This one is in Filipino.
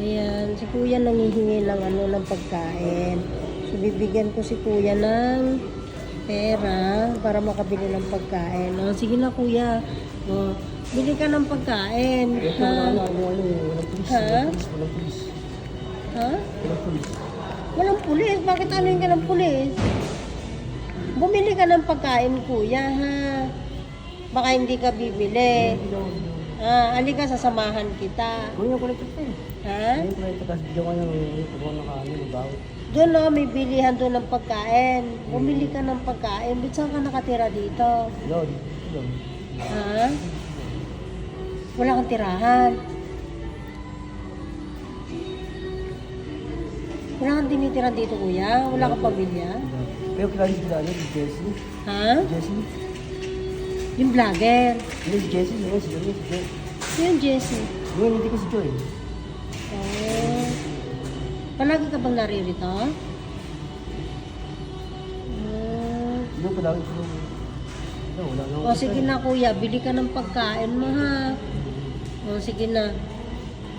Ayan, si kuya nangihingi ng ano ng pagkain. So, bibigyan ko si kuya ng pera para makabili ng pagkain. Oh, sige na kuya. Oh, bili ka ng pagkain. Ito Ha? walang pulis, Ha? pulis, Ha? walang pulis. Walang pulis. Bakit ano ka ng pulis? Bumili ka ng pagkain, kuya, ha? Baka hindi ka bibili. Ah, alika, sasamahan kita. Kunin ko ito eh. Ha? Kunin ko ito, tapos bigyan ko ng pagkawa ng kanin, mabaho. Doon na, may bilihan doon ng pagkain. Bumili ka ng pagkain. Ba't saan ka nakatira dito? Ito lang. Ha? Wala kang tirahan. Wala kang tinitira dito, kuya? Wala kang pamilya? Pero kilala si kilala, si Jessie. Ha? Jessie. Yung vlogger. Yun si Jessie, yun si Joy. Yung Jessie. Yun, hindi ko si Joy. Oh. Palagi ka bang naririto? Hmm. Yun, palagi ko nung... Wala, wala na. O sige na kuya, bili ka ng pagkain mo ha. O sige na.